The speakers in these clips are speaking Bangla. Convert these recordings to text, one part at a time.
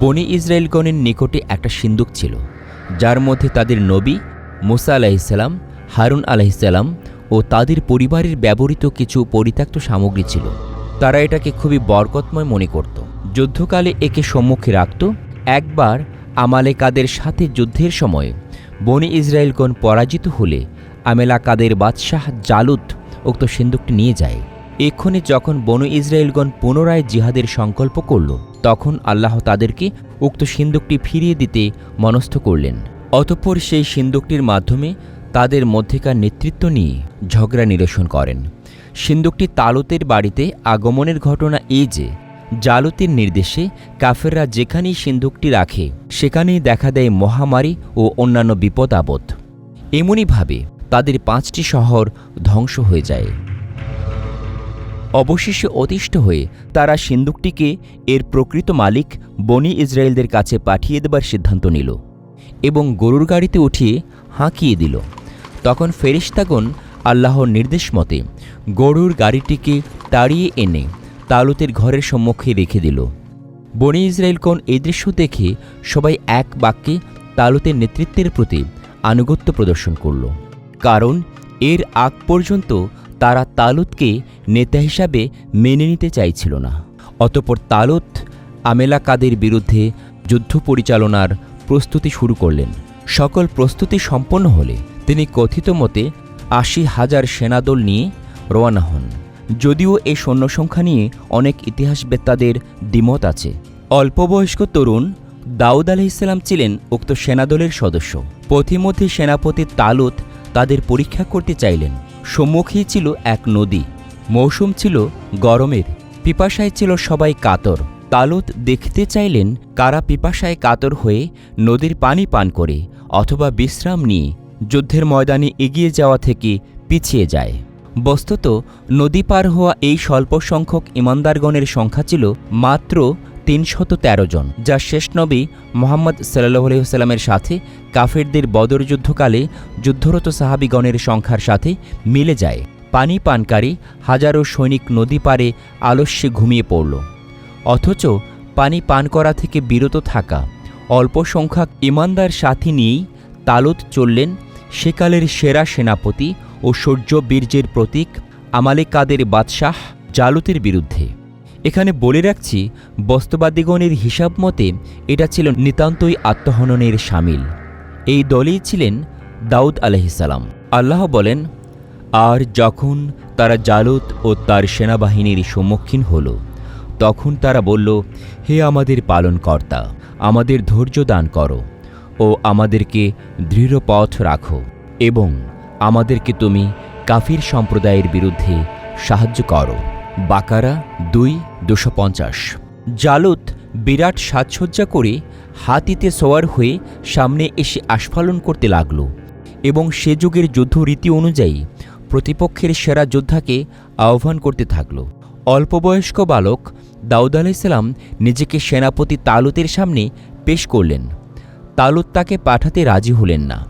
বনি ইসরায়েলগণের নিকটে একটা সিন্দুক ছিল, যার মধ্যে তাদের নবী মুসা আলাহিসাল্লাম হারুন আলাহিসাল্লাম ও তাদের পরিবারের ব্যবহৃত কিছু পরিত্যক্ত সামগ্রী ছিল। তারা এটাকে খুবই বরকতময় মনে করত। যুদ্ধকালে একে সম্মুখে রাখত। একবার আমালেকাদের সাথে যুদ্ধের সময় বনি ইসরায়েলগণ পরাজিত হলে আমেলাকাদের বাদশাহ জালুত উক্ত সিন্দুকটি নিয়ে যায়। এক্ষণে যখন বনু ইসরায়েলগণ পুনরায় জিহাদের সংকল্প করল, তখন আল্লাহ তাদেরকে উক্ত সিন্দুকটি ফিরিয়ে দিতে মনস্থ করলেন। অতঃপর সেই সিন্দুকটির মাধ্যমে তাদের মধ্যেকার নেতৃত্ব নিয়ে ঝগড়া নিরসন করেন। সিন্দুকটি তালুতের বাড়িতে আগমনের ঘটনা এই যে, জালুতের নির্দেশে কাফেররা যেখানেই সিন্দুকটি রাখে, সেখানেই দেখা দেয় মহামারী ও অন্যান্য বিপদ আপদ এমনইভাবে তাদের পাঁচটি শহর ধ্বংস হয়ে যায়। অবশেষে অতিষ্ঠ হয়ে তারা সিন্দুকটিকে এর প্রকৃত মালিক বনি ইসরায়েলদের কাছে পাঠিয়ে দেবার সিদ্ধান্ত নিল এবং গরুর গাড়িতে উঠিয়ে হাঁকিয়ে দিল। তখন ফেরিস্তাগণ আল্লাহর নির্দেশ মতে গরুর গাড়িটিকে তাড়িয়ে এনে তালুতের ঘরের সম্মুখে রেখে দিল। বনি ইসরায়েলগণ এই দৃশ্য দেখে সবাই এক বাক্যে তালুতের নেতৃত্বের প্রতি আনুগত্য প্রদর্শন করল। কারণ এর আগ পর্যন্ত তারা তালুতকে নেতা হিসাবে মেনে নিতে চাইছিল না। অতপর তালুত আমেলাকাদের বিরুদ্ধে যুদ্ধ পরিচালনার প্রস্তুতি শুরু করলেন। সকল প্রস্তুতি সম্পন্ন হলে তিনি কথিত মতে আশি হাজার সেনাদল নিয়ে রওনা হন। যদিও এই সৈন্য সংখ্যা নিয়ে অনেক ইতিহাসবেত্তাদের দ্বিমত আছে। অল্পবয়স্ক তরুণ দাউদ আলাইসাল্লাম ছিলেন উক্ত সেনাদলের সদস্য। পথিমধ্যে সেনাপতি তালুত তাদের পরীক্ষা করতে চাইলেন। সম্মুখেই ছিল এক নদী। মৌসুম ছিল গরমের। পিপাসায় ছিল সবাই কাতর। তালুত দেখতে চাইলেন কারা পিপাসায় কাতর হয়ে নদীর পানি পান করে অথবা বিশ্রাম নিয়ে যুদ্ধের ময়দানে এগিয়ে যাওয়া থেকে পিছিয়ে যায়। বস্তুত নদী পার হওয়া এই স্বল্প সংখ্যক ইমানদারগণের সংখ্যা ছিল মাত্র তিনশত তেরো জন, যা শেষ নবী মোহাম্মদ সাল্লাহ আলহিহাস্লামের সাথে কাফেরদের বদর যুদ্ধকালে যুদ্ধরত সাহাবিগণের সংখ্যার সাথে মিলে যায়। পানি পানকারী হাজারো সৈনিক নদী পারে আলস্যে ঘুমিয়ে পড়ল। অথচ পানি পান করা থেকে বিরত থাকা অল্প সংখ্যক ইমানদার সাথী নিয়েই তালুত চললেন সেকালের সেরা সেনাপতি ও সূর্য বীর্যের প্রতীক আমালেকাদের বাদশাহ জালুতের বিরুদ্ধে। এখানে বলে রাখছি, বস্তুবাদীগণের হিসাব মতে এটা ছিল নিতান্তই আত্মহননের সামিল। এই দলেই ছিলেন দাউদ আলহিসাল্লাম আল্লাহ বলেন, আর যখন তারা জালুত ও তার সেনাবাহিনীর সম্মুখীন হল, তখন তারা বলল, হে আমাদের পালনকর্তা, আমাদের ধৈর্য দান করো ও আমাদেরকে দৃঢ় পথ রাখো এবং আমাদেরকে তুমি কাফির সম্প্রদায়ের বিরুদ্ধে সাহায্য করো। বাকারা দুই দুশো পঞ্চাশ। জালুত বিরাট সাজসজ্জা করে হাতিতে সোয়ার হয়ে সামনে এসে আস্ফালন করতে লাগল এবং সে যুগের যুদ্ধ রীতি অনুযায়ী প্রতিপক্ষের সেরা যোদ্ধাকে আহ্বান করতে থাকল। অল্পবয়স্ক বালক দাউদ আলাইসাল্লাম নিজেকে সেনাপতি তালুতের সামনে পেশ করলেন। তালুত তাকে পাঠাতে রাজি হলেন না।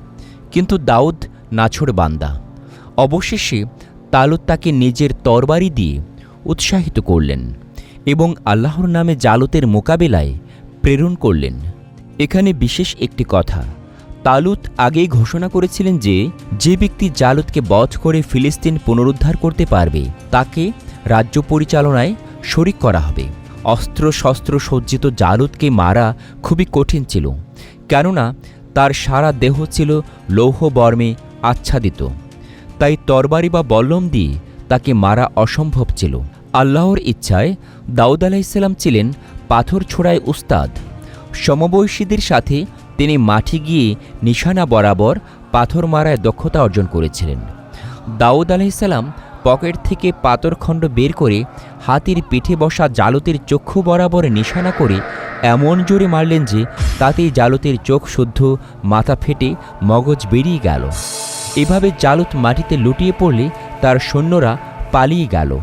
কিন্তু দাউদ নাছড় বান্দা। অবশেষে তালুত তাকে নিজের তরবারি দিয়ে উৎসাহিত করলেন। এবং আল্লাহর নামে জালুতের মোকাবেলায় প্রেরণ করলেন। এখানে বিশেষ একটি কথা, তালুত আগেই ঘোষণা করেছিলেন যে যে ব্যক্তি জালুতকে বধ করে ফিলিস্তিন পুনরুদ্ধার করতে পারবে, তাকে রাজ্য পরিচালনায় শরিক করা হবে। অস্ত্র শস্ত্র সজ্জিত জালুতকে মারা খুবই কঠিন ছিল, কেননা তার সারা দেহ ছিল লৌহ বর্মে আচ্ছাদিত। তাই তরবারি বা বল্লম দিয়ে তাকে মারা অসম্ভব ছিল। আল্লাহর ইচ্ছায় দাউদ আলাইসাল্লাম ছিলেন পাথর ছোড়ায় উস্তাদ। সমবয়সীদের সাথে তিনি মাঠে গিয়ে নিশানা বরাবর পাথর মারায় দক্ষতা অর্জন করেছিলেন। দাউদ আলাইসাল্লাম পকেট থেকে পাথরখণ্ড বের করে হাতির পিঠে বসা জালতের চক্ষু বরাবর নিশানা করে এমন জোরে মারলেন যে তাতেই জালতের চোখ শুদ্ধ, মাথা ফেটে মগজ বেরিয়ে গেল। এভাবে জালুত মাটিতে লুটিয়ে পড়লে তার সৈন্যরা পালিয়ে গেল।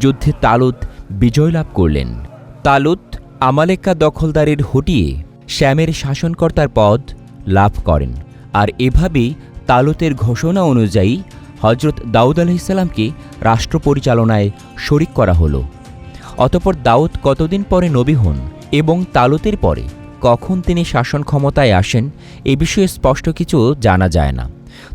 যুদ্ধে তালুত বিজয় লাভ করলেন। তালুত আমালেকা দখলদারের হটিয়ে শ্যামের শাসনকর্তার পদ লাভ করেন। আর এভাবেই তালুতের ঘোষণা অনুযায়ী হজরত দাউদ আলাইসাল্লামকে রাষ্ট্র পরিচালনায় শরিক করা হলো। অতপর দাউদ কতদিন পরে নবী হন এবং তালুতের পরে কখন তিনি শাসন ক্ষমতায় আসেন, এ বিষয়ে স্পষ্ট কিছু জানা যায় না।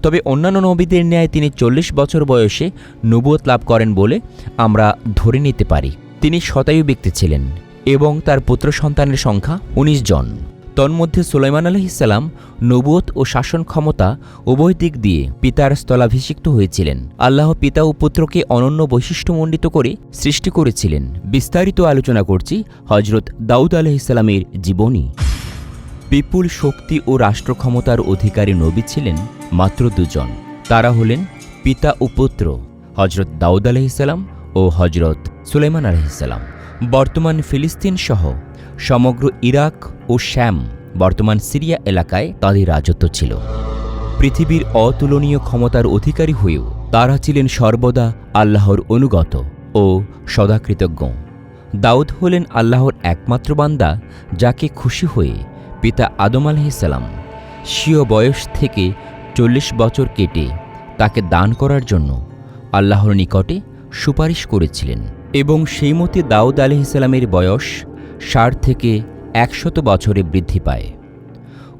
তবে অন্যান্য নবীদের ন্যায় তিনি চল্লিশ বছর বয়সে নবুয়ত লাভ করেন বলে আমরা ধরে নিতে পারি। তিনি শতায়ু ব্যক্তি ছিলেন এবং তার পুত্র সন্তানের সংখ্যা ১৯ জন। তন্মধ্যে সুলাইমান আলহিসাল্লাম নবুয়ত ও শাসন ক্ষমতা উভয় দিক দিয়ে পিতার স্থলাভিষিক্ত হয়েছিলেন। আল্লাহ পিতা ও পুত্রকে অনন্য বৈশিষ্ট্যমণ্ডিত করে সৃষ্টি করেছিলেন। বিস্তারিত আলোচনা করছি হজরত দাউদ আলহিসাল্লামের জীবনী। বিপুল শক্তি ও রাষ্ট্র ক্ষমতার অধিকারী নবী ছিলেন মাত্র দুজন। তারা হলেন পিতা ও পুত্র হজরত দাউদ আলহিসাল্লাম ও হজরত সুলাইমান আলহিসাল্লাম বর্তমান ফিলিস্তিন সহ সমগ্র ইরাক ও শ্যাম বর্তমান সিরিয়া এলাকায় তাদের রাজত্ব ছিল। পৃথিবীর অতুলনীয় ক্ষমতার অধিকারী হয়েও তারা ছিলেন সর্বদা আল্লাহর অনুগত ও সদাকৃতজ্ঞ। দাউদ হলেন আল্লাহর একমাত্র বান্দা যাকে খুশি হয়ে পিতা আদম আলহিসাল্লাম স্বীয় বয়স থেকে চল্লিশ বছর কেটে তাকে দান করার জন্য আল্লাহর নিকটে সুপারিশ করেছিলেন এবং সেই মতে দাউদ আলহিসাল্লামের বয়স ষাট থেকে একশত বছরে বৃদ্ধি পায়।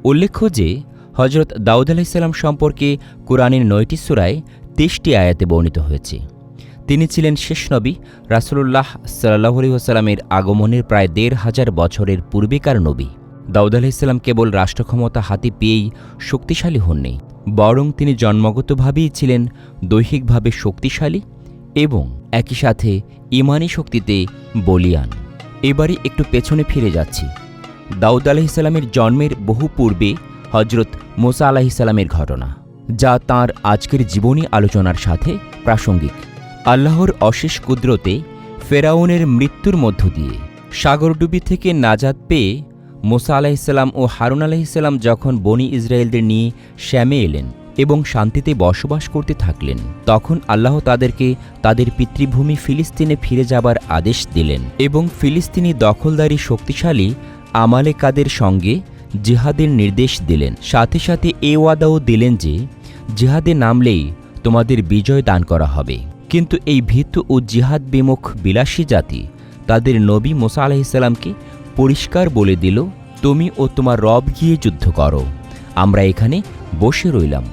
উল্লেখ্য যে হজরত দাউদ আলাইসাল্লাম সম্পর্কে কোরআনের নয়টি সুরায় তেইশটি আয়াতে বর্ণিত হয়েছে। তিনি ছিলেন শেষ নবী রাসুল্লাহ সাল্লাহ আলহিহাস্লামের আগমনের প্রায় দেড় হাজার বছরের পূর্বেকার নবী। দাউদ আলাইসাল্লাম কেবল রাষ্ট্রক্ষমতা হাতে পেয়েই শক্তিশালী হননি, বরং তিনি জন্মগতভাবেই ছিলেন দৈহিকভাবে শক্তিশালী এবং একই সাথে ইমানি শক্তিতে বলিয়ান। এবারে একটু পেছনে ফিরে যাচ্ছি। দাউদ আলাহিসাল্লামের জন্মের বহু পূর্বে হজরত মোসা আলাহিসাল্লামের ঘটনা, যা তার আজকের জীবনী আলোচনার সাথে প্রাসঙ্গিক। আল্লাহর অশেষ কুদরতে ফেরাউনের মৃত্যুর মধ্য দিয়ে সাগরডুবি থেকে নাজাদ পেয়ে মোসা আলাইসাল্লাম ও হারুন আলাহিসাল্লাম যখন বনি ইসরায়েলদের নিয়ে শ্যামে এলেন এবং শান্তিতে বসবাস করতে থাকলেন, তখন আল্লাহ তাদেরকে তাদের পিতৃভূমি ফিলিস্তিনে ফিরে যাবার আদেশ দিলেন এবং ফিলিস্তিনি দখলদারি শক্তিশালী আমালেকাদের সঙ্গে জিহাদের নির্দেশ দিলেন। সাথে সাথে এ ওয়াদাও দিলেন যে, জিহাদে নামলেই তোমাদের বিজয় দান করা হবে। কিন্তু এই ভীতু ও জিহাদ বিমুখ বিলাসী জাতি তাদের নবী মোসা আলাহিসাল্লামকে পরিষ্কার বলে দিল, তুমি ও তোমার রব গিয়ে যুদ্ধ করো। আমরা এখানে বসে রইলাম।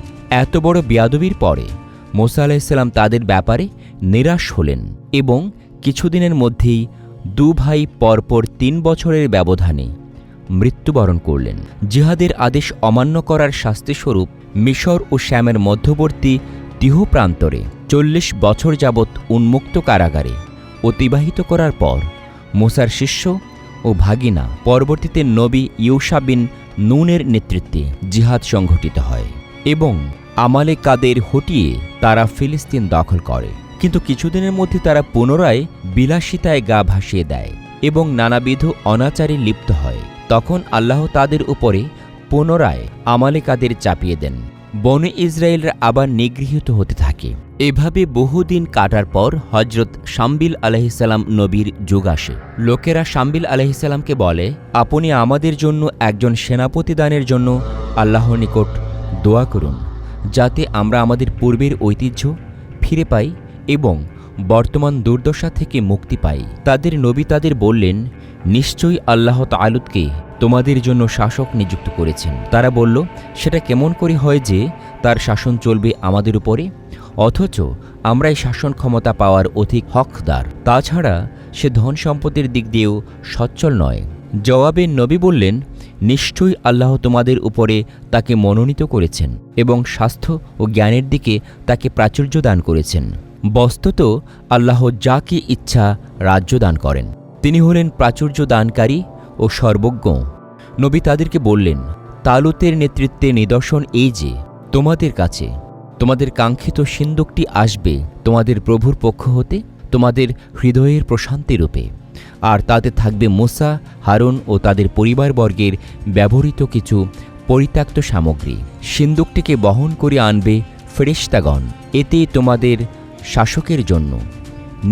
এত বড় বিয়াদবির পরে মোসা আলাহিসাল্লাম তাদের ব্যাপারে নিরাশ হলেন এবং কিছুদিনের মধ্যেই দু ভাই পরপর তিন বছরের ব্যবধানে মৃত্যুবরণ করলেন। জিহাদের আদেশ অমান্য করার শাস্তিস্বরূপ মিশর ও শ্যামের মধ্যবর্তী তিহ প্রান্তরে চল্লিশ বছর যাবৎ উন্মুক্ত কারাগারে অতিবাহিত করার পর মোসার শিষ্য ও ভাগিনা পরবর্তীতে নবী ইউসা বিন নুনের নেতৃত্বে জিহাদ সংঘটিত হয় এবং আমালে কাদের হটিয়ে তারা ফিলিস্তিন দখল করে। কিন্তু কিছুদিনের মধ্যে তারা পুনরায় বিলাসিতায় গা ভাসিয়ে দেয় এবং নানাবিধ অনাচারে লিপ্ত হয়। তখন আল্লাহ তাদের উপরে পুনরায় আমালেকাদের চাপিয়ে দেন। বনে ইসরায়েলরা আবার নিগৃহীত হতে থাকে। এভাবে বহুদিন কাটার পর হজরত শাম্বিল আলহিসাল্লাম নবীর যুগ আসে। লোকেরা শাম্বিল আলহিসাল্লামকে বলে, আপনি আমাদের জন্য একজন সেনাপতি দানের জন্য আল্লাহর নিকট দোয়া করুন, যাতে আমরা আমাদের পূর্বের ঐতিহ্য ফিরে পাই এবং বর্তমান দুর্দশা থেকে মুক্তি পাই। তাদের নবী তাদের বললেন, নিশ্চয়ই আল্লাহ তালুদকে তোমাদের জন্য শাসক নিযুক্ত করেছেন। তারা বলল, সেটা কেমন করে হয় যে তার শাসন চলবে আমাদের উপরে? অথচ আমরা এই শাসন ক্ষমতা পাওয়ার অধিক হকদার। তাছাড়া সে ধন সম্পদের দিক দিয়েও সচ্ছল নয়। জবাবে নবী বললেন, নিশ্চয়ই আল্লাহ তোমাদের উপরে তাকে মনোনীত করেছেন এবং স্বাস্থ্য ও জ্ঞানের দিকে তাকে প্রাচুর্য দান করেছেন। বস্তুত আল্লাহ যাকে ইচ্ছা রাজ্য দান করেন। তিনি হলেন প্রাচুর্য দানকারী ও সর্বজ্ঞ। নবী তাদেরকে বললেন, তালুতের নেতৃত্বে নিদর্শন এই যে, তোমাদের কাছে। তোমাদের কাঙ্ক্ষিত সিন্দুকটি আসবে তোমাদের প্রভুর পক্ষ হতে, তোমাদের হৃদয়ের প্রশান্তি রূপে। আর তাতে থাকবে মোসা, হারুন ও তাদের পরিবারবর্গের ব্যবহৃত কিছু পরিত্যক্ত সামগ্রী। সিন্দুকটিকে বহন করে আনবে ফেরিস্তাগণ এতে তোমাদের শাসকের জন্য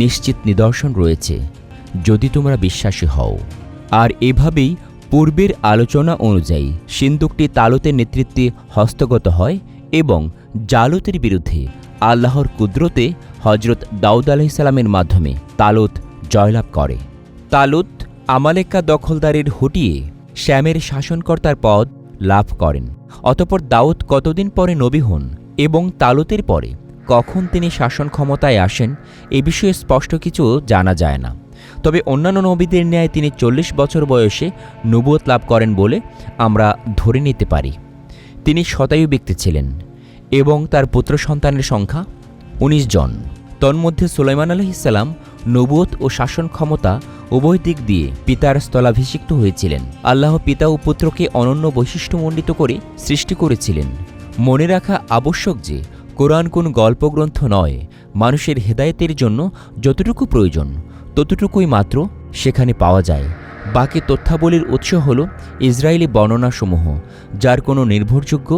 নিশ্চিত নিদর্শন রয়েছে, যদি তোমরা বিশ্বাসী হও। আর এভাবেই পূর্বের আলোচনা অনুযায়ী সিন্দুকটি তালতের নেতৃত্বে হস্তগত হয় এবং জালতের বিরুদ্ধে আল্লাহর কুদরতে হজরত দাউদ আলাইসাল্লামের মাধ্যমে তালত জয়লাভ করে। তালুত আমালেকা দখলদারের হটিয়ে শ্যামের শাসনকর্তার পদ লাভ করেন। অতপর দাউদ কতদিন পরে নবী হন এবং তালুতের পরে কখন তিনি শাসন ক্ষমতায় আসেন এ বিষয়ে স্পষ্ট কিছু জানা যায় না। তবে অন্যান্য নবীদের ন্যায় তিনি চল্লিশ বছর বয়সে নবুয়ত লাভ করেন বলে আমরা ধরে নিতে পারি। তিনি শতায়ু ব্যক্তি ছিলেন। এবং তার পুত্র সন্তানের সংখ্যা ১৯ জন। তন্মধ্যে সুলাইমান আলহিসাল্লাম নবুয়ত ও শাসন ক্ষমতা উভয় দিক দিয়ে পিতার স্থলাভিষিক্ত হয়েছিলেন। আল্লাহ পিতা ও পুত্রকে অনন্য বৈশিষ্ট্যমণ্ডিত করে সৃষ্টি করেছিলেন। মনে রাখা আবশ্যক যে, কোরআন কোন গল্পগ্রন্থ নয়, মানুষের হেদায়েতের জন্য যতটুকু প্রয়োজন, ততটুকুই মাত্র সেখানে পাওয়া যায়। বাকি তথ্যাবলীর উৎস হল ইসরায়েলি বর্ণনাসমূহ, যার কোনো নির্ভরযোগ্য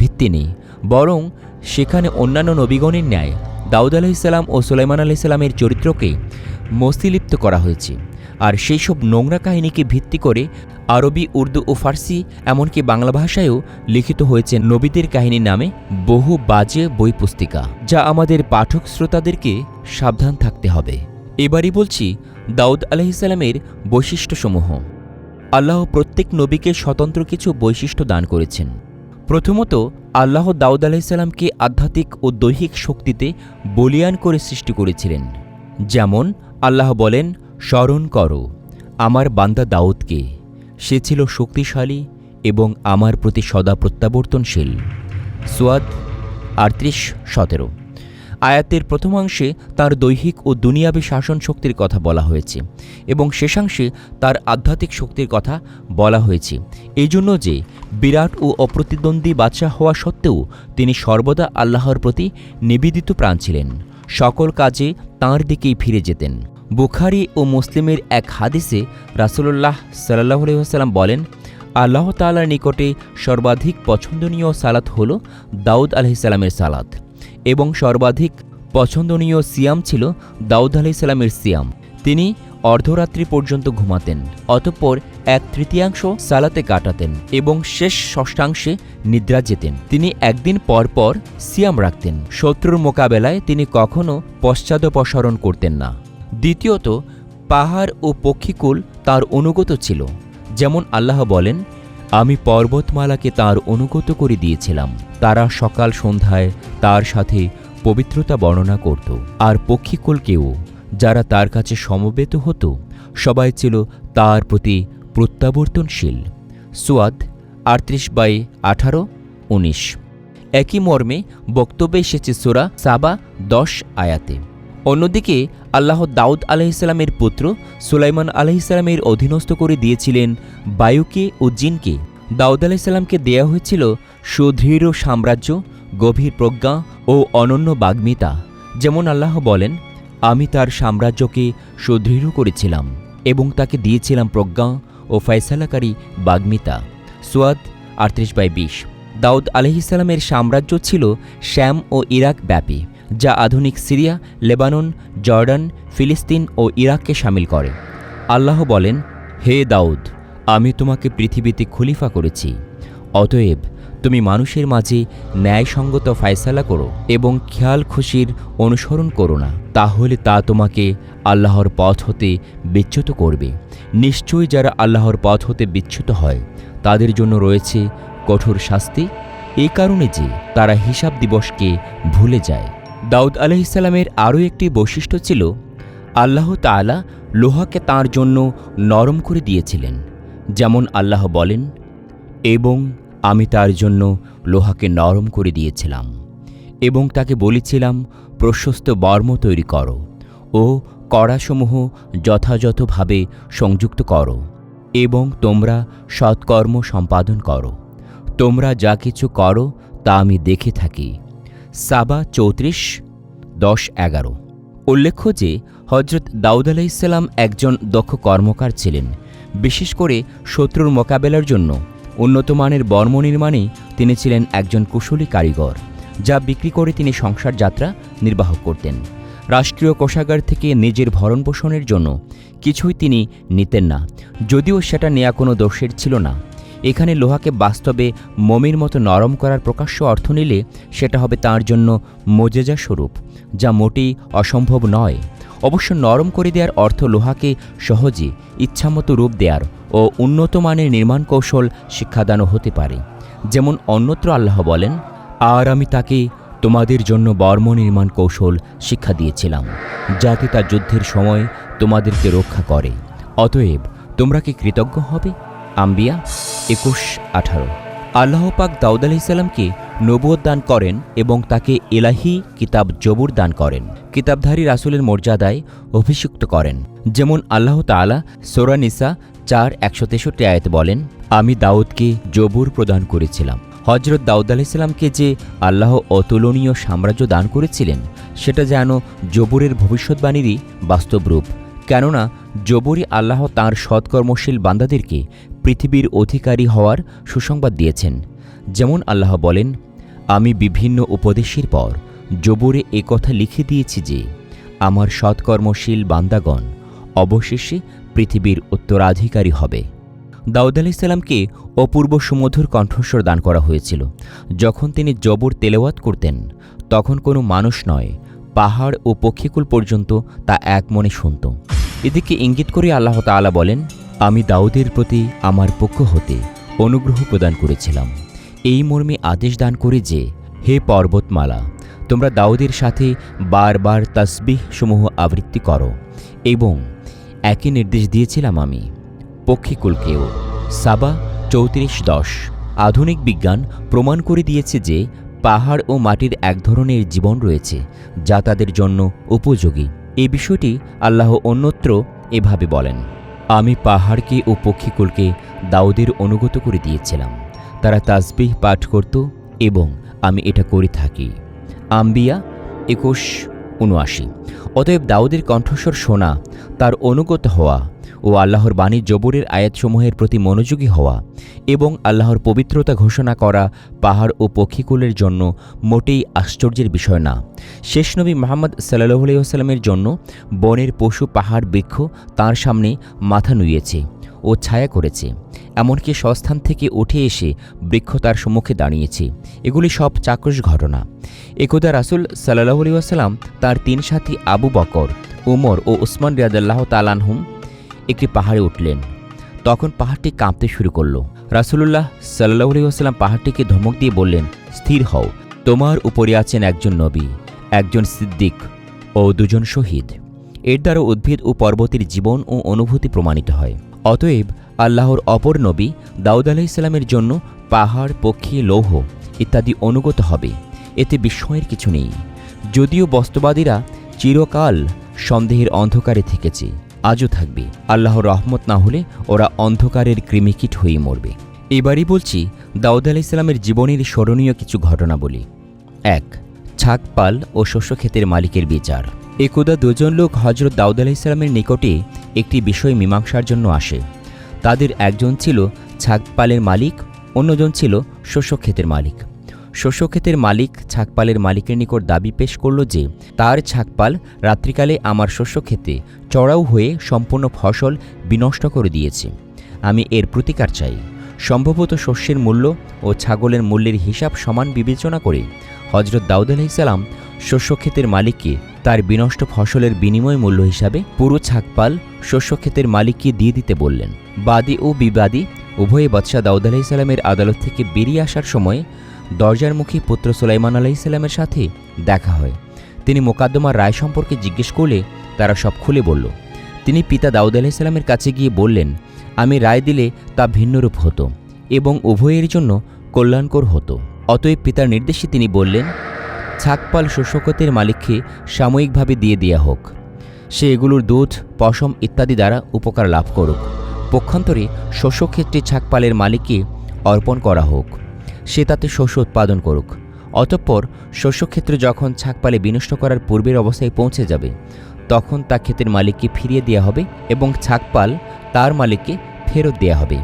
ভিত্তি নেই, বরং সেখানে অন্যান্য নবীগণের ন্যায় দাউদ আলাইসাল্লাম ও সুলাইমান আলাইসাল্লামের চরিত্রকে মস্তিলিপ্ত করা হয়েছে, আর সেই সব নোংরা কাহিনীকে ভিত্তি করে আরবি, উর্দু ও ফার্সি, এমনকি বাংলা ভাষায়ও লিখিত হয়েছে নবীদের কাহিনী নামে বহু বাজে বই পুস্তিকা যা আমাদের পাঠক শ্রোতাদেরকে সাবধান থাকতে হবে। এবারই বলছি দাউদ আলাহিসাল্লামের বৈশিষ্ট্যসমূহ। আল্লাহ প্রত্যেক নবীকে স্বতন্ত্র কিছু বৈশিষ্ট্য দান করেছেন। প্রথমত, আল্লাহ দাউদ আলাহিসাল্লামকে আধ্যাত্মিক ও দৈহিক শক্তিতে বলিয়ান করে সৃষ্টি করেছিলেন। যেমন, আল্লাহ বলেন, স্মরণ করো, আমার বান্দা দাউদকে। সে ছিল শক্তিশালী এবং আমার প্রতি সদা প্রত্যাবর্তনশীল। সোয়াদ আটত্রিশ সতেরো। আয়াতের প্রথমাংশে তার দৈহিক ও দুনিয়াবী শাসন শক্তির কথা বলা হয়েছে এবং শেষাংশে তার আধ্যাত্মিক শক্তির কথা বলা হয়েছে। এই জন্য যে বিরাট ও অপ্রতিদ্বন্দ্বী বাদশাহ হওয়া সত্ত্বেও তিনি সর্বদা আল্লাহর প্রতি নিবেদিত প্রাণ ছিলেন। সকল কাজে তাঁর দিকেই ফিরে যেতেন। বুখারি ও মুসলিমের এক হাদিসে রাসুল্লাহ সাল্লাহ আলহিহাস্লাম বলেন, আল্লাহ তালার নিকটে সর্বাধিক পছন্দনীয় সালাত হল দাউদ আলহিসাল্লামের সালাত। এবং সর্বাধিক পছন্দনীয় সিয়াম ছিল দাউদ আলাইসাল্লামের সিয়াম। তিনি অর্ধরাত্রি পর্যন্ত ঘুমাতেন, অতঃপর এক তৃতীয়াংশ সালাতে কাটাতেন এবং শেষ ষষ্ঠাংশে নিদ্রা যেতেন। তিনি একদিন পর পর সিয়াম রাখতেন। শত্রুর মোকাবেলায় তিনি কখনও পশ্চাদপসরণ করতেন না। দ্বিতীয়ত, পাহাড় ও পক্ষীকুল তার অনুগত ছিল। যেমন আল্লাহ বলেন আমি পর্বতমালাকে তার অনুগত করে দিয়েছিলাম। তারা সকাল সন্ধ্যায় তার সাথে পবিত্রতা বর্ণনা করত। আর পক্ষীকুলকেও যারা তার কাছে সমবেত হতো, সবাই ছিল তার প্রতি প্রত্যাবর্তনশীল। সুয়াদ আটত্রিশ বাই আঠারো, উনিশ। একই মর্মে বক্তব্যে এসেছে সোরা সাবা দশ আয়াতে। অন্যদিকে আল্লাহ দাউদ আলাহিসাল্লামের পুত্র সুলাইমান আলাহিসাল্লামের অধীনস্থ করে দিয়েছিলেন বায়ুকে ও জিনকে। দাউদ আলাহিসাল্লামকে দেয়া হয়েছিল সুদৃঢ় সাম্রাজ্য, গভীর প্রজ্ঞা ও অনন্য বাগ্মিতা। যেমন আল্লাহ বলেন, আমি তার সাম্রাজ্যকে সুদৃঢ় করেছিলাম এবং তাকে দিয়েছিলাম প্রজ্ঞা ও ফয়সালাকারী বাগ্মিতা। সুয়াদ আটত্রিশ বাই বিশ। দাউদ আলহিসাল্লামের সাম্রাজ্য ছিল শ্যাম ও ইরাক ব্যাপী। যা আধুনিক সিরিয়া, লেবানন, জর্ডান, ফিলিস্তিন ও ইরাককে সামিল করে। আল্লাহ বলেন, হে দাউদ, আমি তোমাকে পৃথিবীতে খলিফা করেছি। অতএব তুমি মানুষের মাঝে ন্যায়সঙ্গত ফায়সালা করো এবং খেয়াল খুশির অনুসরণ করো না। তাহলে তা তোমাকে আল্লাহর পথ হতে বিচ্যুত করবে। নিশ্চয়ই যারা আল্লাহর পথ হতে বিচ্যুত হয়, তাদের জন্য রয়েছে কঠোর শাস্তি। এই কারণে যে তারা হিসাব দিবসকে ভুলে যায়। দাউদ আলহিসাল্লামের আরও একটি বৈশিষ্ট্য ছিল, আল্লাহ তাআলা লোহাকে তার জন্য নরম করে দিয়েছিলেন, যেমন আল্লাহ বলেন, এবং আমি তার জন্য লোহাকে নরম করে দিয়েছিলাম, এবং তাকে বলেছিলাম, প্রশস্ত বর্ম তৈরি করো ও কড়াসমূহ যথাযথভাবে সংযুক্ত করো, এবং তোমরা সৎকর্ম সম্পাদন করো। তোমরা যা কিছু করো তা আমি দেখে থাকি। সাবা চৌত্রিশ, দশ এগারো। উল্লেখ্য যে হজরত দাউদ আলাইসাল্লাম একজন দক্ষ কর্মকার ছিলেন। বিশেষ করে শত্রুর মোকাবেলার জন্য উন্নতমানের বর্ম নির্মাণে তিনি ছিলেন একজন কুশলী কারিগর, যা বিক্রি করে তিনি সংসার যাত্রা নির্বাহ করতেন। রাষ্ট্রীয় কোষাগার থেকে নিজের ভরণ পোষণের জন্য কিছুই তিনি নিতেন না, যদিও সেটা নেয়া কোনো দোষের ছিল না। এখানে লোহাকে বাস্তবে মমির মতো নরম করার প্রকাশ্য অর্থ নিলে সেটা হবে তার জন্য মজেজা স্বরূপ, যা মোটেই অসম্ভব নয়। অবশ্য নরম করে দেওয়ার অর্থ লোহাকে সহজে ইচ্ছামতো রূপ দেওয়ার ও উন্নত মানের নির্মাণ কৌশল শিক্ষাদানও হতে পারে। যেমন অন্যত্র আল্লাহ বলেন, আর আমি তাকে তোমাদের জন্য বর্ম নির্মাণ কৌশল শিক্ষা দিয়েছিলাম, যাতে তা যুদ্ধের সময় তোমাদেরকে রক্ষা করে। অতএব তোমরা কি কৃতজ্ঞ হবে, আম্বিয়া? একুশ আঠারো। আল্লাহ পাক দাউদ আলাইসাল্লামকে নবুয়ত দান করেন এবং তাকে এলাহি কিতাব জবুর দান করেন। কিতাবধারী রাসুলের মর্যাদায় অভিষিক্ত করেন। যেমন আল্লাহ তাআলা সোরানিসা চার একশো তেষট্টি আয়াত বলেন, আমি দাউদকে জবুর প্রদান করেছিলাম। হজরত দাউদ আলাইসাল্লামকে যে আল্লাহ অতুলনীয় সাম্রাজ্য দান করেছিলেন, সেটা যেন জবুরের ভবিষ্যৎবাণীরই বাস্তব রূপ। কেননা জবুরি আল্লাহ তাঁর সৎকর্মশীল বান্দাদেরকে পৃথিবীর অধিকারী হওয়ার সুসংবাদ দিয়েছেন। যেমন আল্লাহ বলেন, আমি বিভিন্ন উপদেশের পর জবুরে কথা লিখে দিয়েছি যে, আমার সৎকর্মশীল বান্দাগণ অবশেষে পৃথিবীর উত্তরাধিকারী হবে। দাউদ আলাইসাল্লামকে অপূর্ব সুমধুর কণ্ঠস্বর দান করা হয়েছিল। যখন তিনি জবর তেলেওয়াত করতেন, তখন কোনো মানুষ নয়, পাহাড় ও পক্ষীকুল পর্যন্ত তা এক মনে শুনত। এদিকে ইঙ্গিত করে আল্লাহ তাআলা বলেন আমি দাউদের প্রতি আমার পক্ষ হতে অনুগ্রহ প্রদান করেছিলাম। এই মর্মে আদেশ দান করে যে, হে পর্বতমালা, তোমরা দাউদের সাথে বারবার তসবিহ সমূহ আবৃত্তি করো এবং একই নির্দেশ দিয়েছিলাম আমি। পক্ষীকুলকেও সাবা চৌত্রিশ দশ, আধুনিক বিজ্ঞান প্রমাণ করে দিয়েছে যে, পাহাড় ও মাটির এক ধরনের জীবন রয়েছে যা তাদের জন্য উপযোগী। এই বিষয়টি আল্লাহ অন্যত্র এভাবে বলেন। আমি পাহাড়কে ও পক্ষীকুলকে দাউদের অনুগত করে দিয়েছিলাম। তারা তাজবিহ পাঠ করত এবং আমি এটা করে থাকি। আম্বিয়া একুশ, উনআশি। অতএব দাউদের কণ্ঠস্বর শোনা, তার অনুগত হওয়া ও আল্লাহর বাণী জবরের আয়াতসমূহের প্রতি মনোযোগী হওয়া এবং আল্লাহর পবিত্রতা ঘোষণা করা পাহাড় ও পক্ষীকুলের জন্য মোটেই আশ্চর্যের বিষয় না। শেষ নবী মোহাম্মদ সাল্লাহ আলাইসাল্লামের জন্য বনের পশু পাহাড় বৃক্ষ তার সামনে মাথা নুইয়েছে ও ছায়া করেছে। এমনকি সস্থান থেকে উঠে এসে বৃক্ষ তার সম্মুখে দাঁড়িয়েছে। এগুলি সব চাকস ঘটনা। একদা রাসুল সাল্লাহ আলিয়াসাল্লাম তার তিন সাথী আবু বকর, উমর ও উসমান রিয়াদাল্লাহ তালানহুম একটি পাহাড়ে উঠলেন। তখন পাহাড়টি কাঁপতে শুরু করল। রাসুলুল্লাহ সাল্লাহ আলিয়াসাল্লাম পাহাড়টিকে ধমক দিয়ে বললেন, স্থির হও। তোমার উপরে আছেন একজন নবী, একজন সিদ্দিক ও দুজন শহীদ। এর দ্বারা উদ্ভিদ ও পর্বতের জীবন ও অনুভূতি প্রমাণিত হয়। অতএব আল্লাহর অপর নবী দাউদ আলাইসাল্লামের জন্য পাহাড়, পক্ষী, লৌহ ইত্যাদি অনুগত হবে। এতে বিস্ময়ের কিছু নেই। যদিও বস্তুবাদীরা চিরকাল সন্দেহের অন্ধকারে থেকেছে। আজও থাকবে। আল্লাহর রহমত না হলে ওরা অন্ধকারের কৃমিকিট হয়ে মরবে। এবারই বলছি, দাউদ আলাইসাল্লামের জীবনের স্মরণীয় কিছু ঘটনা বলি। এক ছাগপাল ও শস্যক্ষেতের মালিকের বিচার। একদা দুজন লোক হজরত দাউদ আলাইসাল্লামের নিকটে একটি বিষয় মীমাংসার জন্য আসে। তাদের একজন ছিল ছাগপালের মালিক, অন্যজন ছিল শস্যক্ষেতের মালিক। শস্যক্ষেতের মালিক ছাগপালের মালিকের নিকট দাবি পেশ করল যে, তার ছাকপাল রাত্রিকালে আমার শস্যক্ষেতে চড়াও হয়ে সম্পূর্ণ ফসল বিনষ্ট করে দিয়েছে। আমি এর প্রতিকার চাই। সম্ভবত শস্যের মূল্য ও ছাগলের মূল্যের হিসাব সমান বিবেচনা করে হজরত দাউদ আলাইসাল্লাম শস্যক্ষেতের মালিককে তার বিনষ্ট ফসলের বিনিময় মূল্য হিসাবে পুরো ছাগপাল শস্যক্ষেতের মালিককে দিয়ে দিতে বললেন। বাদী ও বিবাদী উভয়ে বাদশাহ দাউদ আলাইসাল্লামের আদালত থেকে বেরিয়ে আসার সময় দরজার মুখী পুত্র সুলাইমান আলাইসাল্লামের সাথে দেখা হয়। তিনি মোকাদ্দমার রায় সম্পর্কে জিজ্ঞেস করলে তারা সব খুলে বলল, তিনি পিতা দাউদ আলাইসাল্লামের কাছে গিয়ে বললেন, আমি রায় দিলে তা ভিন্নরূপ হতো এবং উভয়ের জন্য কল্যাণকর হতো। অতএব পিতার নির্দেশে তিনি বললেন, ছাকপাল শোষকতের মালিককে সাময়িকভাবে দিয়ে দেয়া হোক। সে এগুলোর দুধ, পশম ইত্যাদি দ্বারা উপকার লাভ করুক। পক্ষান্তরে শস্যক্ষেত্রে ছাকপালের মালিককে অর্পণ করা হোক। সে তাতে শস্য উৎপাদন করুক। অতঃপর শস্যক্ষেত্র যখন ছাকপালে বিনষ্ট করার পূর্বের অবস্থায় পৌঁছে যাবে, তখন তা ক্ষেতের মালিককে ফিরিয়ে দেওয়া হবে এবং ছাকপাল তার মালিককে ফেরত দেওয়া হবে।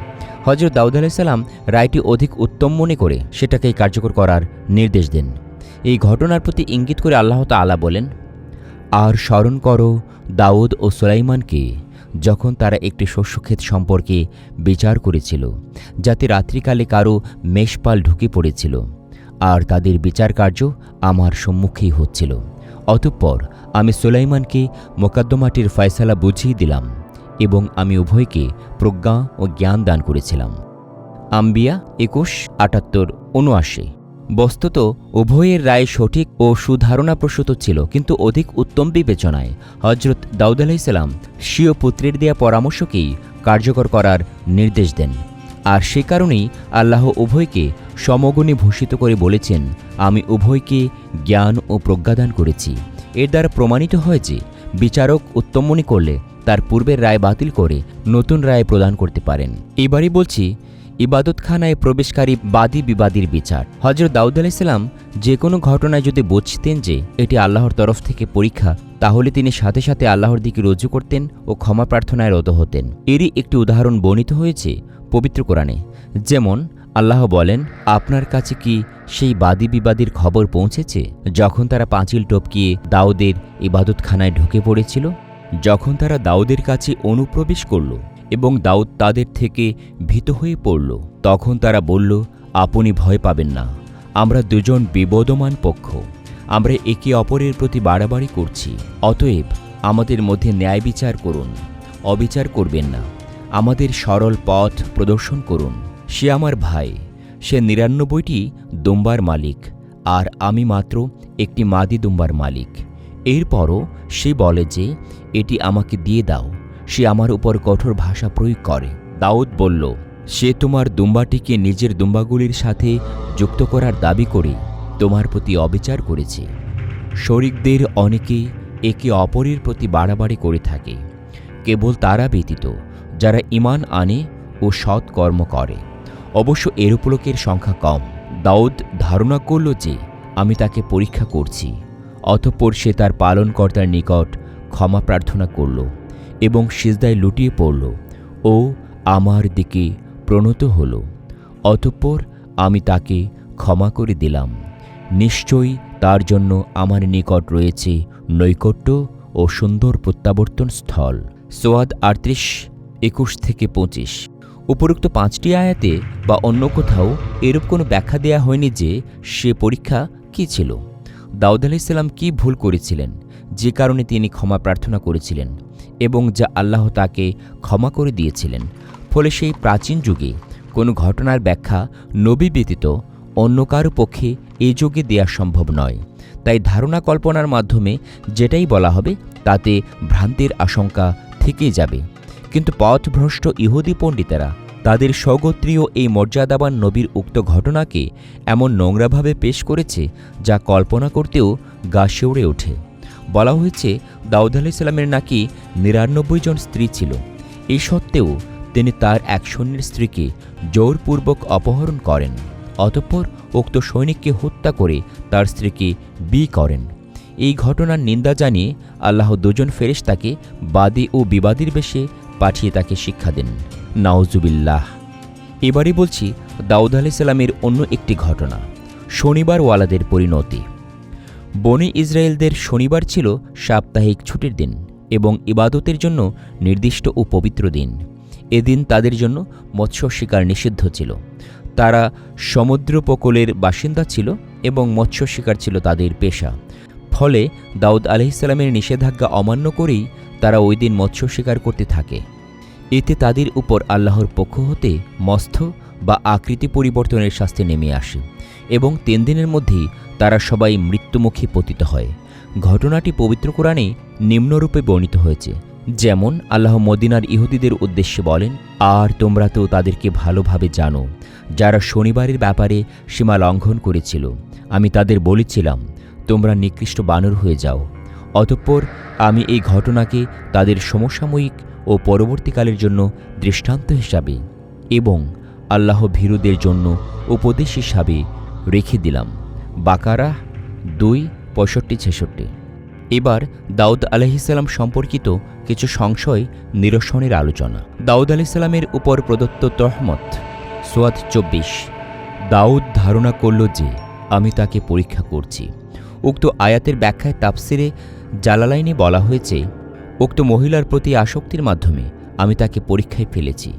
হজরত দাউদ আলাইসাল্লাম রায়টি অধিক উত্তম মনে করে সেটাকেই কার্যকর করার নির্দেশ দেন। এই ঘটনার প্রতি ইঙ্গিত করে আল্লাহ তাআলা বলেন, আর স্মরণ করো দাউদ ও সুলাইমানকে যখন তারা একটি শস্যক্ষেত সম্পর্কে বিচার করেছিল, যাতে রাত্রিকালে কারও মেষপাল ঢুকে পড়েছিল, আর তাদের বিচার কার্য আমার সম্মুখেই হচ্ছিল। অতঃপর আমি সুলাইমানকে মোকদ্দমাটির ফয়সালা বুঝিয়ে দিলাম এবং আমি উভয়কে প্রজ্ঞা ও জ্ঞান দান করেছিলাম। আম্বিয়া একুশ আটাত্তর উনআশি। বস্তুত উভয়ের রায় সঠিক ও সুধারণাপ্রসূত ছিল, কিন্তু অধিক উত্তম বিবেচনায়। হজরত দাউদ আলাইসাল্লাম স্বীয় পুত্রের দেয়া পরামর্শকেই কার্যকর করার নির্দেশ দেন। আর সে কারণেই আল্লাহ উভয়কে সমগুণে ভূষিত করে বলেছেন, আমি উভয়কে জ্ঞান ও প্রজ্ঞাদান করেছি। এর দ্বারা প্রমাণিত হয় যে বিচারক উত্তম মনে করলে তার পূর্বের রায় বাতিল করে নতুন রায় প্রদান করতে পারেন। এবারই বলছি ইবাদতখানায় প্রবেশকারী বাদী বিবাদীর বিচার। হজরত দাউদ আলাইসাল্লাম যে কোনো ঘটনায় যদি বুঝতেন যে এটি আল্লাহর তরফ থেকে পরীক্ষা, তাহলে তিনি সাথে সাথে আল্লাহর দিকে রুজু করতেন ও ক্ষমা প্রার্থনায় রত হতেন। এরই একটি উদাহরণ বর্ণিত হয়েছে পবিত্র কোরআনে, যেমন, আল্লাহ বলেন, আপনার কাছে কি সেই বাদী বিবাদীর খবর পৌঁছেছে, যখন তারা পাঁচিল টপকিয়ে দাউদের ইবাদতখানায় ঢুকে পড়েছিল? যখন তারা দাউদের কাছে অনুপ্রবেশ করল? এবং দাউদ তাদের থেকে ভীত হয়ে পড়ল। তখন তারা বলল, আপনি ভয় পাবেন না। আমরা দুজন বিবদমান পক্ষ। আমরা একে অপরের প্রতি বাড়াবাড়ি করছি। অতএব আমাদের মধ্যে ন্যায় বিচার করুন। অবিচার করবেন না। আমাদের সরল পথ প্রদর্শন করুন। সে আমার ভাই। সে নিরানব্বইটি দুম্বার মালিক। আর আমি মাত্র একটি মাদি দুম্বার মালিক। এরপরও সে বলে যে, এটি আমাকে দিয়ে দাও। সে আমার উপর কঠোর ভাষা প্রয়োগ করে। দাউদ বলল, সে তোমার দুম্বাটিকে নিজের দুম্বাগুলির সাথে যুক্ত করার দাবি করে তোমার প্রতি অবিচার করেছে। শরিকদের অনেকে একে অপরের প্রতি বাড়াবাড়ি করে থাকে। কেবল তারা ব্যতীত, যারা ইমান আনে ও সৎ কর্ম করে। অবশ্য এরূপলোকের সংখ্যা কম। দাউদ ধারণা করল যে, আমি তাকে পরীক্ষা করছি, অতঃপর সে তার পালনকর্তার নিকট ক্ষমা প্রার্থনা করল। এবং সিজদায় লুটিয়ে পড়ল। ও আমার দিকে প্রণত হল। অতঃপর আমি তাকে ক্ষমা করে দিলাম। নিশ্চয়ই তার জন্য আমার নিকট রয়েছে নৈকট্য ও সুন্দর প্রত্যাবর্তন স্থল। সোয়াদ আটত্রিশ, একুশ থেকে পঁচিশ। উপরোক্ত পাঁচটি আয়াতে বা অন্য কোথাও এরূপ কোনো ব্যাখ্যা দেয়া হয়নি যে সে পরীক্ষা কী ছিল। দাউদ আলাইসাল্লাম কী ভুল করেছিলেন? যে কারণে তিনি ক্ষমা প্রার্থনা করেছিলেন। এবং যা আল্লাহ তাকে ক্ষমা করে দিয়েছিলেন। ফলে সেই প্রাচীন যুগে কোনো ঘটনার ব্যাখ্যা নবী ব্যতীত অন্য কারও পক্ষে এ যুগে দেয়া সম্ভব নয়। তাই ধারণা কল্পনার মাধ্যমে যেটাই বলা হবে, তাতে ভ্রান্তির আশঙ্কা থেকেই যাবে। কিন্তু পথভ্রষ্ট ইহুদি পণ্ডিতেরা তাদের স্বগোত্রীয় এই মর্যাদাবান নবীর উক্ত ঘটনাকে এমন নোংরাভাবে পেশ করেছে, যা কল্পনা করতেও গা শিউড়ে ওঠে। বলা হয়েছে দাউদ আলাইসাল্লামের নাকি নিরানব্বই জন স্ত্রী ছিল। এই সত্ত্বেও তিনি তার এক সৈন্যের স্ত্রীকে জোরপূর্বক অপহরণ করেন, অতঃপর উক্ত সৈনিককে হত্যা করে তার স্ত্রীকে বি করেন। এই ঘটনার নিন্দা জানিয়ে আল্লাহ দুজন ফেরেশ তাকে বাদী ও বিবাদীর বেশে পাঠিয়ে তাকে শিক্ষা দেন। নাওজুবিল্লাহ এবারে বলছি, দাউদ আলাইসাল্লামের অন্য একটি ঘটনা, শনিবার ওয়ালাদের পরিণতি। বনি ইসরায়েলদের শনিবার ছিল সাপ্তাহিক ছুটির দিন এবং ইবাদতের জন্য নির্দিষ্ট ও পবিত্র দিন। এদিন তাদের জন্য মৎস্য শিকার নিষিদ্ধ ছিল। তারা সমুদ্রোপকূলের বাসিন্দা ছিল এবং মৎস্য শিকার ছিল তাদের পেশা। ফলে দাউদ আলহিসাল্লামের নিষেধাজ্ঞা অমান্য করেই তারা ওই দিন মৎস্য শিকার করতে থাকে। এতে তাদের উপর আল্লাহর পক্ষ হতে মস্থ বা আকৃতি পরিবর্তনের শাস্তি নেমে আসে। এবং তিন দিনের মধ্যেই তারা সবাই মৃত্যুমুখী পতিত হয়। ঘটনাটি পবিত্র কোরআনে নিম্নরূপে বর্ণিত হয়েছে, যেমন আল্লাহ মদিনার ইহুদিদের উদ্দেশ্যে বলেন, আর তোমরা তো তাদেরকে ভালোভাবে জানো, যারা শনিবারের ব্যাপারে সীমা লঙ্ঘন করেছিল। আমি তাদের বলেছিলাম, তোমরা নিকৃষ্ট বানর হয়ে যাও। অতঃপর আমি এই ঘটনাকে তাদের সমসাময়িক ও পরবর্তীকালের জন্য দৃষ্টান্ত হিসাবে এবং আল্লাহ ভীরুদের জন্য উপদেশ হিসাবে রেখে দিলাম। বাকারা দুই, পঁয়ষট্টি, ছেষট্টি। এবার দাউদ আলহিসাল্লাম সম্পর্কিত কিছু সংশয় নিরসনের আলোচনা। দাউদ আলাইসাল্লামের উপর প্রদত্ত তহমত সোয়াদ চব্বিশ, দাউদ ধারণা করল যে, আমি তাকে পরীক্ষা করছি। উক্ত আয়াতের ব্যাখ্যায় তাফসিরে জালালাইনে বলা হয়েছে, উক্ত মহিলার প্রতি আসক্তির মাধ্যমে আমি তাকে পরীক্ষায় ফেলেছি।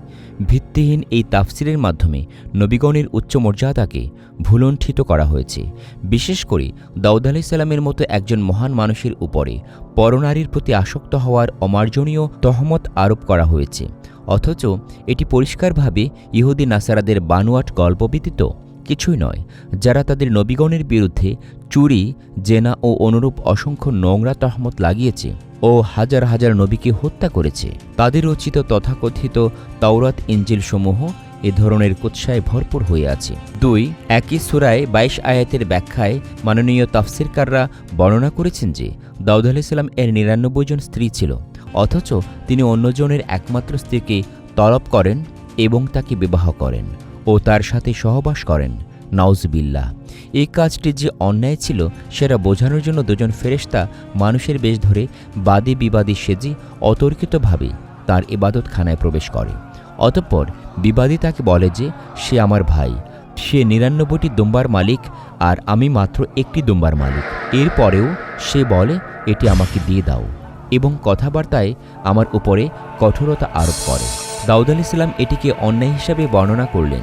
ভিত্তিহীন এই তাফসিরের মাধ্যমে নবীগণের উচ্চ মর্যাদাকে ভুলণ্ঠিত করা হয়েছে। বিশেষ করে দাউদ আলাইসাল্লামের মতো একজন মহান মানুষের উপরে পরনারীর প্রতি আসক্ত হওয়ার অমার্জনীয় তহমত আরোপ করা হয়েছে। অথচ এটি পরিষ্কারভাবে ইহুদি নাসারাদের বানুয়াট গল্প ব্যতীত কিছুই নয়, যারা তাদের নবীগণের বিরুদ্ধে চুরি, জেনা ও অনুরূপ অসংখ্য নোংরা তহমত লাগিয়েছে ও হাজার হাজার নবীকে হত্যা করেছে। তাদের রচিত তথাকথিত তাওরাত ইঞ্জিলসমূহ এ ধরনের কুৎসায় ভরপুর হয়ে আছে। দুই, একই সুরায় বাইশ আয়াতের ব্যাখ্যায় মাননীয় তাফসিরকাররা বর্ণনা করেছেন যে, দাউদ আলাইসাল্লাম এর নিরানব্বই জন স্ত্রী ছিল, অথচ তিনি অন্যজনের একমাত্র স্ত্রীকে তলব করেন এবং তাকে বিবাহ করেন ও তার সাথে সহবাস করেন। নাউজবিল্লা এই কাজটি যে অন্যায় ছিল, সেটা বোঝানোর জন্য দুজন ফেরেশতা মানুষের বেশ ধরে বাদী বিবাদী সেজি অতর্কিতভাবে তার ইবাদতখানায় প্রবেশ করে। অতঃপর বিবাদী তাকে বলে যে, সে আমার ভাই। সে নিরানব্বইটি দুম্বার মালিক আর আমি মাত্র একটি দুম্বার মালিক। এরপরেও সে বলে, এটি আমাকে দিয়ে দাও। এবং কথাবার্তায় আমার উপরে কঠোরতা আরোপ করে। দাউদ আলি সাল্লাম এটিকে অন্যায় হিসাবে বর্ণনা করলেন।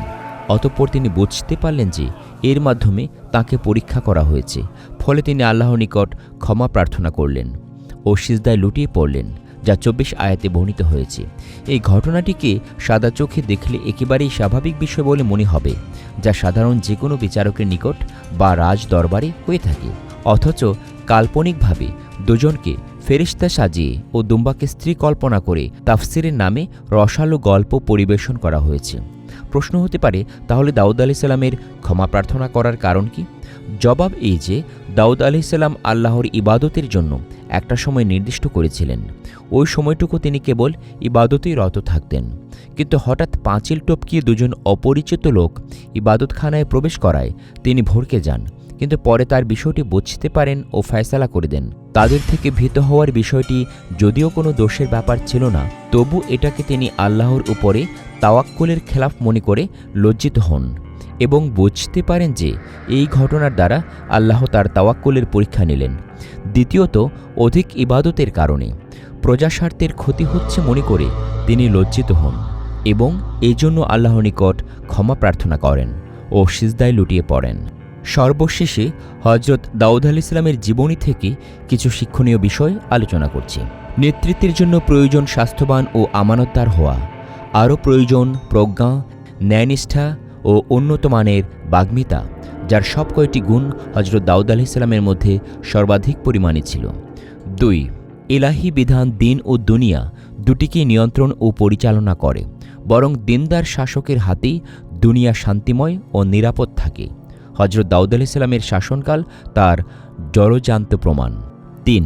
অতঃপর তিনি বুঝতে পারলেন যে, এর মাধ্যমে তাকে পরীক্ষা করা হয়েছে। ফলে তিনি আল্লাহর নিকট ক্ষমা প্রার্থনা করলেন ও সিজদায় লুটিয়ে পড়লেন। যা চব্বিশ আয়াতে বর্ণিত হয়েছে। এই ঘটনাটিকে সাদা চোখে দেখলে একেবারেই স্বাভাবিক বিষয় বলে মনে হবে, যা সাধারণ যে কোনো বিচারকের নিকট বা রাজ দরবারে হয়ে থাকে। অথচ কাল্পনিকভাবে দুজনকে ফেরিস্তা সাজিয়ে ও দুম্বাকে স্ত্রী কল্পনা করে তাফসিরের নামে রসালো গল্প পরিবেশন করা হয়েছে। প্রশ্ন হতে পারে, তাহলে দাউদ আলি সাল্লামের ক্ষমা প্রার্থনা করার কারণ কি? জবাব এই যে, দাউদ আলি সাল্লাম আল্লাহর ইবাদতের জন্য একটা সময় নির্দিষ্ট করেছিলেন। ওই সময়টুকু তিনি কেবল ইবাদতেই রত থাকতেন। কিন্তু হঠাৎ পাঁচিল টপকিয়ে দুজন অপরিচিত লোক ইবাদতখানায় প্রবেশ করায় তিনি ভরকে যান। কিন্তু পরে তার বিষয়টি বুঝতে পারেন ও ফয়সালা করে দেন। তাদের থেকে ভীত হওয়ার বিষয়টি যদিও কোনো দোষের ব্যাপার ছিল না, তবু এটাকে তিনি আল্লাহর উপরে তাওয়াক্কুলের খেলাফ মনে করে লজ্জিত হন এবং বুঝতে পারেন যে এই ঘটনার দ্বারা আল্লাহ তার তাওয়াক্কুলের পরীক্ষা নিলেন। দ্বিতীয়ত, অধিক ইবাদতের কারণে। প্রজাস্বার্থের ক্ষতি হচ্ছে মনে করে তিনি লজ্জিত হন এবং এজন্য আল্লাহ নিকট ক্ষমা প্রার্থনা করেন ও সিজদায় লুটিয়ে পড়েন। সর্বশেষে হজরত দাউদ আল ইসলামের জীবনী থেকে কিছু শিক্ষণীয় বিষয় আলোচনা করছি। নেতৃত্বের জন্য প্রয়োজন স্বাস্থ্যবান ও আমানতদার হওয়া, আরও প্রয়োজন প্রজ্ঞা, ন্যায়নিষ্ঠা ও উন্নত মানের বাগ্মিতা। যার সব কয়টি গুণ হজরত দাউদ আলি ইসলামের মধ্যে সর্বাধিক পরিমাণে ছিল। দুই এলাহি বিধান দিন ও দুনিয়া দুটিকে নিয়ন্ত্রণ ও পরিচালনা করে, বরং দিনদার শাসকের হাতেই দুনিয়া শান্তিময় ও নিরাপদ থাকে। হজরত দাউদ আলি সাল্লামের শাসনকাল তার জড়জান্ত প্রমাণ। তিন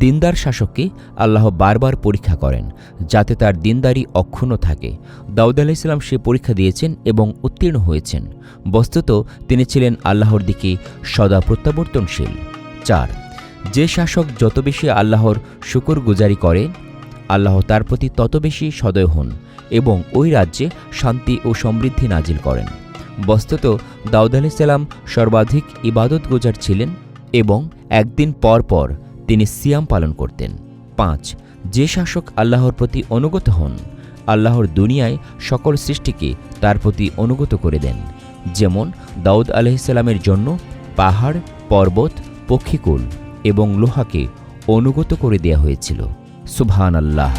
দিনদার শাসককে আল্লাহ বারবার পরীক্ষা করেন, যাতে তার দিনদারি অক্ষুণ্ণ থাকে। দাউদ আলাহ ইসলাম সে পরীক্ষা দিয়েছেন এবং উত্তীর্ণ হয়েছেন। বস্তুত তিনি ছিলেন আল্লাহর দিকে সদা প্রত্যাবর্তনশীল। চার, যে শাসক যত বেশি আল্লাহর শুকুর গুজারি করে, আল্লাহ তার প্রতি তত বেশি সদয় হন এবং ওই রাজ্যে শান্তি ও সমৃদ্ধি নাজিল করেন। বস্তুত দাউদ আলাইসাল্লাম সর্বাধিক ইবাদত গুজার ছিলেন এবং একদিন পর পর তিনি সিয়াম পালন করতেন। পাঁচ, যে শাসক আল্লাহর প্রতি অনুগত হন, আল্লাহর দুনিয়ায় সকল সৃষ্টিকে তার প্রতি অনুগত করে দেন। যেমন দাউদ আলহিসাল্লামের জন্য পাহাড়, পর্বত, পক্ষীকুল এবং লোহাকে অনুগত করে দেয়া হয়েছিল। সুবহান আল্লাহ